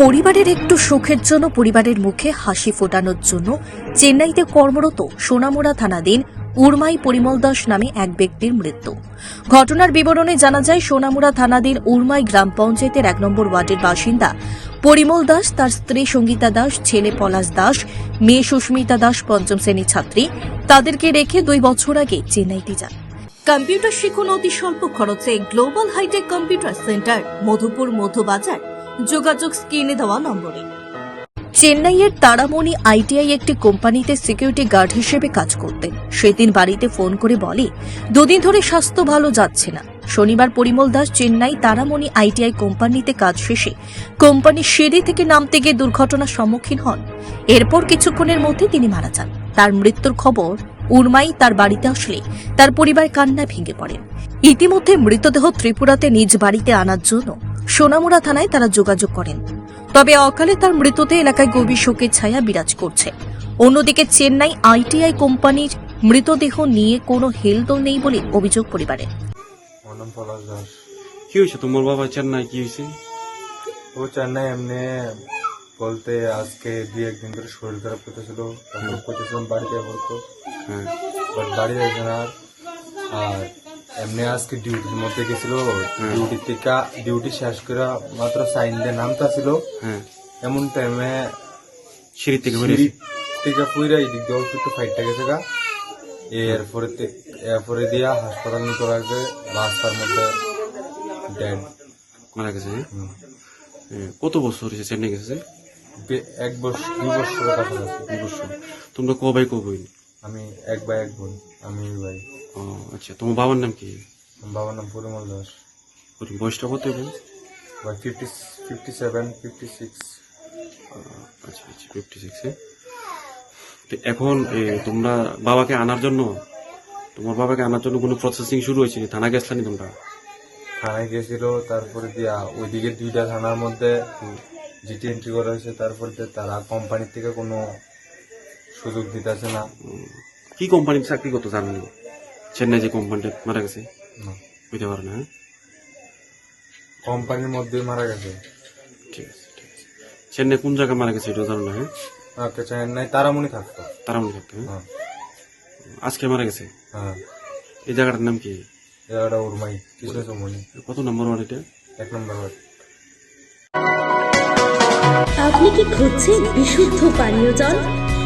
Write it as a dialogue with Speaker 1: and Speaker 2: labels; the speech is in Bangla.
Speaker 1: পরিবারের একটু সুখের জন্য পরিবারের মুখে হাসি ফোটানোর জন্য চেন্নাইতে কর্মরত সোনামুড়া থানাধীন উর্মাই পরিমল দাস নামে এক ব্যক্তির মৃত্যু। ঘটনার বিবরণে জানা যায়, সোনামুড়া থানাধীন উর্মাই গ্রাম পঞ্চায়েতের এক নম্বর ওয়ার্ডের বাসিন্দা পরিমল দাস, তার স্ত্রী সঙ্গীতা দাস, ছেলে পলাশ দাস, মেয়ে সুস্মিতা দাস, পঞ্চম শ্রেণির ছাত্রী। তাদেরকে রেখে দুই বছর আগে চেন্নাইতে যান। কম্পিউটার শিখুন অতি স্বল্প খরচে global hitech computer centre, Madhupur Madhubazar যোগাযোগ স্ক্রিনে দেওয়া নম্বরে। চেন্নাইয়ের তারামণি আইটিআই একটি কোম্পানিতে সিকিউরিটি গার্ড হিসেবে কাজ করতেন। সেদিন বাড়িতে ফোন করে বলে, দুদিন ধরে স্বাস্থ্য ভালো যাচ্ছে না। শনিবার পরিমল দাস চেন্নাই তারামণি আইটিআই কোম্পানিতে কাজ শেষে কোম্পানির সিঁড়ি থেকে নামতে গিয়ে দুর্ঘটনার সম্মুখীন হন। এরপর কিছুক্ষণের মধ্যে তিনি মারা যান। তার মৃত্যুর খবর উর্মাই তার বাড়িতে আসলে তার পরিবার কান্নায় ভেঙে পড়েন। ইতিমধ্যে মৃতদেহ ত্রিপুরাতে নিজ বাড়িতে আনার জন্য সোনামুড়া থানায় তারা যোগাযোগ করেন। তবে অকালে তার মৃত্যুতে এলাকায় গভীর শোকের ছায়া বিরাজ করছে। অন্যদিকে চেন্নাই আইটিআই কোম্পানির মৃতদেহ নিয়ে কোনো হেলদোল নেই বলে অভিযোগ
Speaker 2: দাস।
Speaker 3: কি হয়েছে? তোমার বাবা চেন্নাই কি হয়েছে?
Speaker 2: ও চেন্নাই এমনি বলতে আজকে দুই একদিন ধরে শরীর খারাপ করতেছিল করতেছিলাম বাড়িতে বলতো
Speaker 3: হ্যাঁ।
Speaker 2: বাট বাড়ি যাচ্ছে না আর। এমনি আজকে ডিউটির মধ্যে গেছিল ডিউটি থেকে ডিউটি শেষ করে মাত্র সাইন দিয়ে নামতা ছিল
Speaker 3: হ্যাঁ।
Speaker 2: এমন টাইমে
Speaker 3: সিঁড়ি থেকে
Speaker 2: সিঁড়ি থেকে পুইরা এদিক দিয়ে অল্প একটু ফাইটটা গেছে গা। এরপরে এরপরে দিয়া হাসপাতাল নিতে লাগবে রাস্তার মধ্যে ডেড
Speaker 3: মারা গেছে কত বছর হয়েছে চেন্নাই গেছে
Speaker 2: এক বছর দুই বছরের কাছাকাছি।
Speaker 3: দুই বছর। তোমরা ক ভাই ক বোন
Speaker 2: আমি এক ভাই এক বোন আমি ভাই
Speaker 3: ও আচ্ছা তোমার বাবার নাম কি?
Speaker 2: আমার বাবার নাম পরিমল দাস।
Speaker 3: ওর বয়সটা কত বোন
Speaker 2: ভাই fifty fifty seven fifty six
Speaker 3: আচ্ছা আচ্ছা ফিফটি সিক্স তো এখন এ, তোমরা বাবাকে আনার জন্য তোমার বাবাকে আনার জন্য কোনো প্রসেসিং শুরু হয়েছে? থানা গেছলানি তোমরা?
Speaker 2: থানায় গেছিল তারপরে দিয়া ওইদিকে দুইটা থানার মধ্যে জিটি এন্ট্রি করা হয়েছে তারপরে দিয়ে তারা কোম্পানির থেকে কোনো সুযোগ দিতেছে না।
Speaker 3: কি কোম্পানির চাকরি করতো জানেনি চেন্নাই যে কোম্পানিটা মারা গেছে। বুঝতে পারে না হ্যাঁ?
Speaker 2: কোম্পানির মধ্যে মারা গেছে।
Speaker 3: ঠিক আছে ঠিক আছে। চেন্নাই কোন জায়গায় মারা গেছে এটা জানো না হ্যাঁ?
Speaker 2: ওকে চেন্নাই তারামণি থাকতো।
Speaker 3: তারা মনে থাকতো হ্যাঁ?
Speaker 2: হ্যাঁ।
Speaker 3: আজকে মারা গেছে?
Speaker 2: হ্যাঁ।
Speaker 3: এই জায়গাটার নাম কি?
Speaker 2: এটা উর্মাই কৃষ্ণ চৌমনি
Speaker 3: কত নম্বর ওয়ার্ড এটা?
Speaker 2: এক নম্বর ওয়ার্ড।
Speaker 4: আপনি কি খুঁজছেন বিশুদ্ধ পানীয় জল?